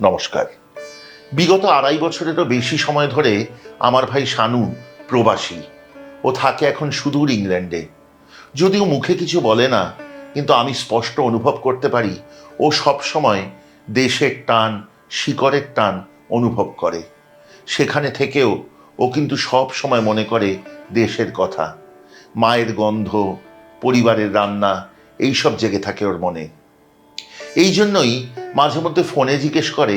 নমস্কার। বিগত আড়াই বছরেরও বেশি সময় ধরে আমার ভাই শানু প্রবাসী ও থাকে এখন সুদূর ইংল্যান্ডে। যদিও মুখে কিছু বলে না, কিন্তু আমি স্পষ্ট অনুভব করতে পারি ও সব সময় দেশের টান, শিকড়ের টান অনুভব করে। সেখানে থেকেও ও কিন্তু সব সময় মনে করে দেশের কথা। মায়ের গন্ধ, পরিবারের রান্না, এইসব জেগে থাকে ওর মনে। এই জন্যই মাঝে মধ্যে ফোনে জিজ্ঞেস করে,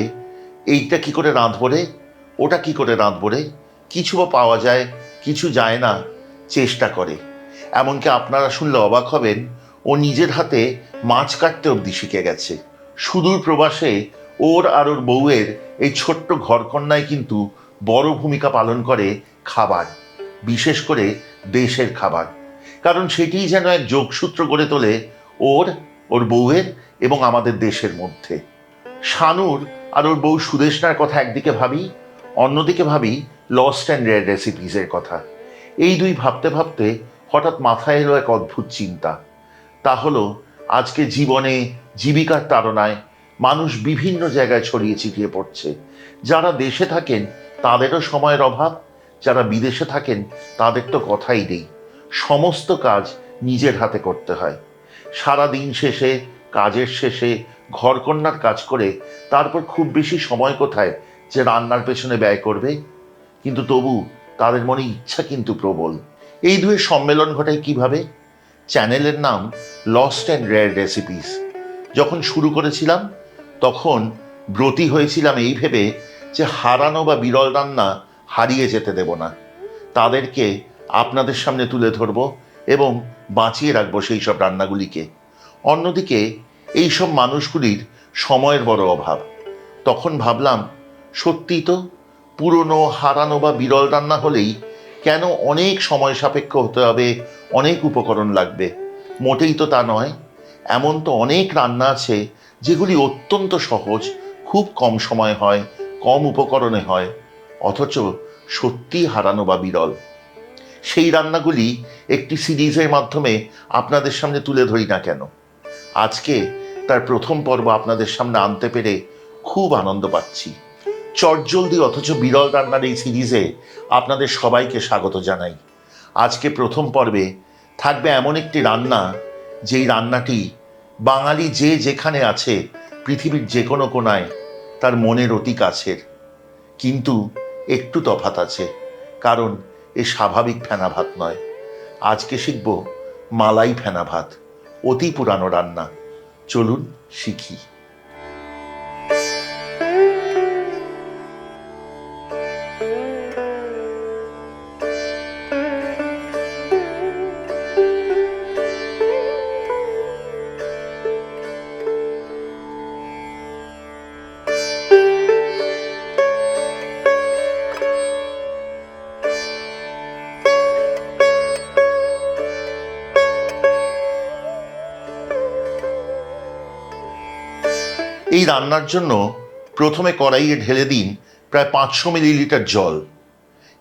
এইটা কি করে রাঁধবো রে? ওটা কি করে রাঁধবো রে? কিছু বা পাওয়া যায়, কিছু যায় না, চেষ্টা করে। এমনকি আপনারা শুনলে অবাক হবেন, ও নিজের হাতে মাছ কাটতে অবধি শিখে গেছে। সুদূর প্রবাসে ওর আর ওর বউয়ের এই ছোট্ট ঘরকন্যায় কিন্তু বড় ভূমিকা পালন করে খাবার, বিশেষ করে দেশের খাবার। কারণ সেটিই যেন এক যোগসূত্র গড়ে তোলে ওর ওর বউয়ের এবং আমাদের দেশের মধ্যে। শানুর আর ওর বউ সুদেশনার কথা একদিকে ভাবি, অন্যদিকে ভাবি লস্ট অ্যান্ড রেয়ার রেসিপিজের কথা। এই দুই ভাবতে ভাবতে হঠাৎ মাথায় এলো এক অদ্ভুত চিন্তা। তা হলো, আজকে জীবনে জীবিকার তাড়নায় মানুষ বিভিন্ন জায়গায় ছড়িয়ে ছিটিয়ে পড়ছে। যারা দেশে থাকেন, তাদেরও সময়ের অভাব। যারা বিদেশে থাকেন, তাদের তো কথাই নেই। সমস্ত কাজ নিজের হাতে করতে হয়। সারা দিন শেষে, কাজের শেষে ঘরকন্যার কাজ করে তারপর খুব বেশি সময় কোথায় যে রান্নার পেছনে ব্যয় করবে? কিন্তু তবু তাদের মনে ইচ্ছা কিন্তু প্রবল। এই দুয়ের সম্মেলন ঘটায় কীভাবে? চ্যানেলের নাম লস্ট অ্যান্ড রেয়ার রেসিপিস যখন শুরু করেছিলাম, তখন ব্রতী হয়েছিলাম এই ভেবে যে হারানো বা বিরল রান্না হারিয়ে যেতে দেব না। তাদেরকে আপনাদের সামনে তুলে ধরবো এবং বাঁচিয়ে রাখব সেই সব রান্নাগুলিকে। অন্যদিকে এই সব মানুষগুলির সময়ের বড় অভাব। তখন ভাবলাম, সত্যিই তো পুরনো, হারানো বা বিরল রান্না হলেই কেন অনেক সময় সাপেক্ষ হতে হবে, অনেক উপকরণ লাগবে। মোটেই তো তা নয়, এমন তো অনেক রান্না আছে যেগুলি অত্যন্ত সহজ, খুব কম সময় হয়, কম উপকরণে হয়, অথচ সত্যিই হারানো বা বিরল। সেই রান্নাগুলি একটি সিরিজের মাধ্যমে আপনাদের সামনে তুলে ধরি না কেন। আজকে তার প্রথম পর্ব আপনাদের সামনে আনতে পেরে খুব আনন্দ পাচ্ছি। চটজলদি অথচ বিরল রান্নার এই সিরিজে আপনাদের সবাইকে স্বাগত জানাই। আজকে প্রথম পর্বে থাকবে এমন একটি রান্না, যেই রান্নাটি বাঙালি যে যেখানে আছে, পৃথিবীর যে কোনো কোনায় তার মনের অতি কাছের। কিন্তু একটু তফাত আছে, কারণ এ স্বাভাবিক ফেনা ভাত নয়। আজকে শিখব মালাই ফেনা ভাত অতি পুরানো রান্না। চলুন শিখি। এই রান্নার জন্য প্রথমে কড়াইয়ে ঢেলে দিন প্রায় পাঁচশো মিলিলিটার জল।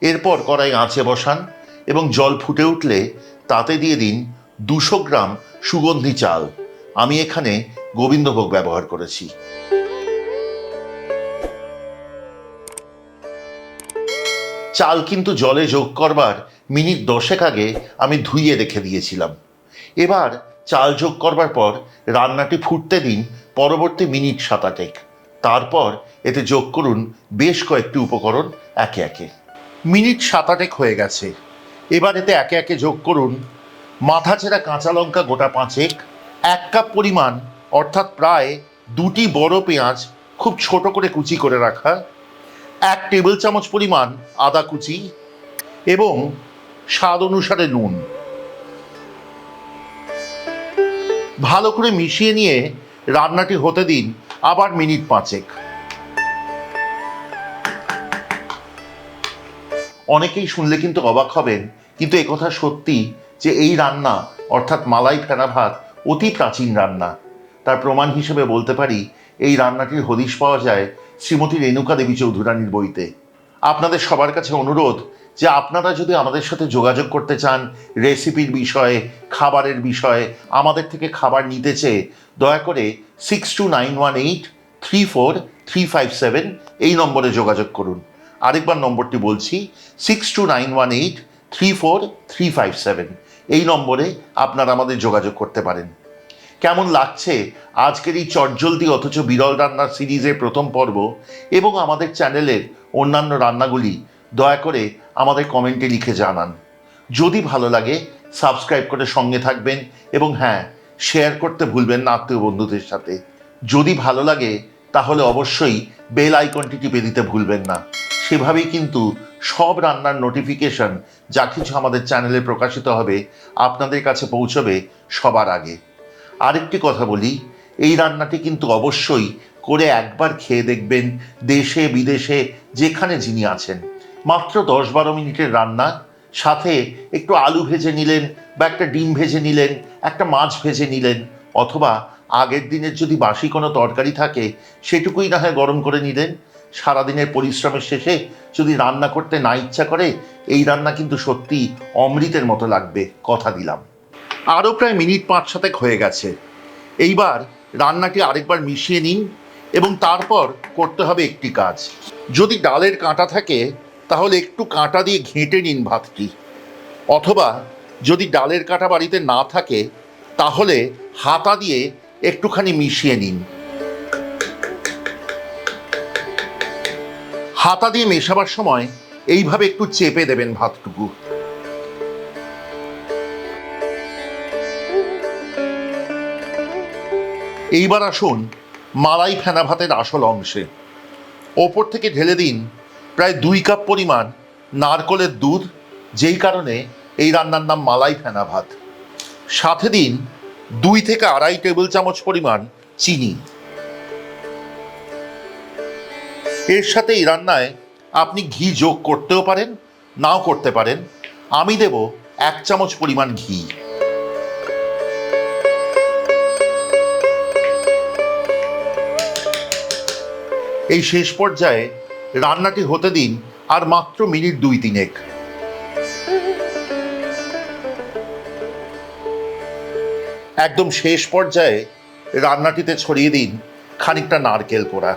এরপর কড়াই আঁচে বসান এবং জল ফুটে উঠলে তাতে দিয়ে দিন দুশো গ্রাম সুগন্ধি চাল। আমি এখানে গোবিন্দভোগ ব্যবহার করেছি। চাল কিন্তু জলে যোগ করবার মিনিট দশেক আগে আমি ধুইয়ে রেখে দিয়েছিলাম। এবার চাল যোগ করবার পর রান্নাটি ফুটতে দিন, পরবর্তী মিনিট সাতাটেক তারপর এতে যোগ করুন বেশ কয়েকটি উপকরণ একে একে। মিনিট সাতাটেক হয়ে গেছে। এবার এতে একে একে যোগ করুন মাথা ছেঁড়া কাঁচা লঙ্কা গোটা পাঁচেক, এক কাপ পরিমাণ, অর্থাৎ প্রায় দুটি বড় পেঁয়াজ খুব ছোট করে কুচি করে রাখা, এক টেবিল চামচ পরিমাণ আদা কুচি এবং স্বাদ অনুসারে নুন। ভালো করে মিশিয়ে নিয়ে রান্নাটি হতে দিন আবার মিনিট পাঁচেক। অনেকেই শুনলে কিন্তু অবাক হবেন, কিন্তু একথা সত্যি যে এই রান্না, অর্থাৎ মালাই ফেনা ভাত, অতি প্রাচীন রান্না। তার প্রমাণ হিসেবে বলতে পারি, এই রান্নাটির হদিশ পাওয়া যায় শ্রীমতী রেণুকা দেবী চৌধুরানীর বইতে। আপনাদের সবার কাছে অনুরোধ যে আপনারা যদি আমাদের সাথে যোগাযোগ করতে চান রেসিপির বিষয়ে, খাবারের বিষয়ে, আমাদের থেকে খাবার নিতে চেয়ে, দয়া করে six two nine one eight three four three five seven এই নম্বরে যোগাযোগ করুন। আরেকবার নম্বরটি বলছি six two nine one eight three four three five seven এই নম্বরে আপনারা আমাদের যোগাযোগ করতে পারেন। কেমন লাগছে আজকের এই চটজলদি অথচ বিরল রান্নার সিরিজের প্রথম পর্ব এবং আমাদের চ্যানেলের অন্যান্য রান্নাগুলি? দয়া করে আমাদের কমেন্টে লিখে জানান। যদি ভালো লাগে, সাবস্ক্রাইব করে সঙ্গে থাকবেন এবং হ্যাঁ শেয়ার করতে ভুলবেন না আত্মীয় বন্ধুদের সাথে। যদি ভালো লাগে, তাহলে অবশ্যই বেল আইকনটি টিপে দিতে ভুলবেন না। সেভাবেই কিন্তু সব রান্নার নোটিফিকেশন যা কিছু আমাদের চ্যানেলে প্রকাশিত হবে, আপনাদের কাছে পৌঁছবে সবার আগে। আরেকটি কথা বলি, এই রান্নাটি কিন্তু অবশ্যই করে একবার খেয়ে দেখবেন দেশে, বিদেশে, যেখানে যিনি আছেন। মাত্র দশ বারো মিনিটের রান্না, সাথে একটু আলু ভেজে নিলেন বা একটা ডিম ভেজে নিলেন, একটা মাছ ভেজে নিলেন, অথবা আগের দিনের যদি বাসি কোনো তরকারি থাকে, সেটুকুই না হয় গরম করে নিলেন। সারাদিনের পরিশ্রমের শেষে যদি রান্না করতে না ইচ্ছা করে, এই রান্না কিন্তু সত্যি অমৃতের মতো লাগবে, কথা দিলাম। আরও প্রায় মিনিট পাঁচ সাতেক হয়ে গেছে। এইবার রান্নাটি আরেকবার মিশিয়ে নিন এবং তারপর করতে হবে একটি কাজ। যদি ডালের কাঁটা থাকে তাহলে একটু কাঁটা দিয়ে ঘেঁটে নিন ভাতটি। অথবা যদি ডালের কাঁটা বাড়িতে না থাকে, তাহলে হাতা দিয়ে একটুখানি মিশিয়ে নিন। হাতা দিয়ে মেশাবার সময় এইভাবে একটু চেপে দেবেন ভাতটুকু। এইবার আসুন মালাই ফেনা ভাতের আসল অংশে। ওপর থেকে ঢেলে দিন প্রায় দুই কাপ পরিমাণ নারকলের দুধ, যেই কারণে এই রান্নার নাম মালাই ফেনা ভাত। সাথে দিন দুই থেকে আড়াই টেবিল চামচ পরিমাণ চিনি। এর সাথে এই রান্নায় আপনি ঘি যোগ করতেও পারেন, নাও করতে পারেন। আমি দেব এক চামচ পরিমাণ ঘি। এই শেষ পর্যায়ে রান্নাটি হতে দিন আর মাত্র মিনিট দুই তিনেক। একদম শেষ পর্যায়ে রান্নাটিতে ছড়িয়ে দিন খানিকটা নারকেল কোড়া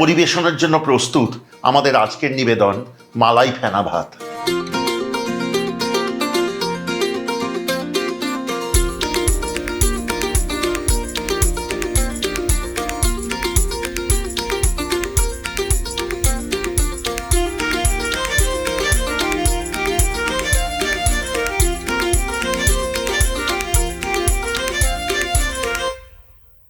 পরিবেশনের জন্য প্রস্তুত আমাদের আজকের নিবেদন মালাই ফেনা ভাত।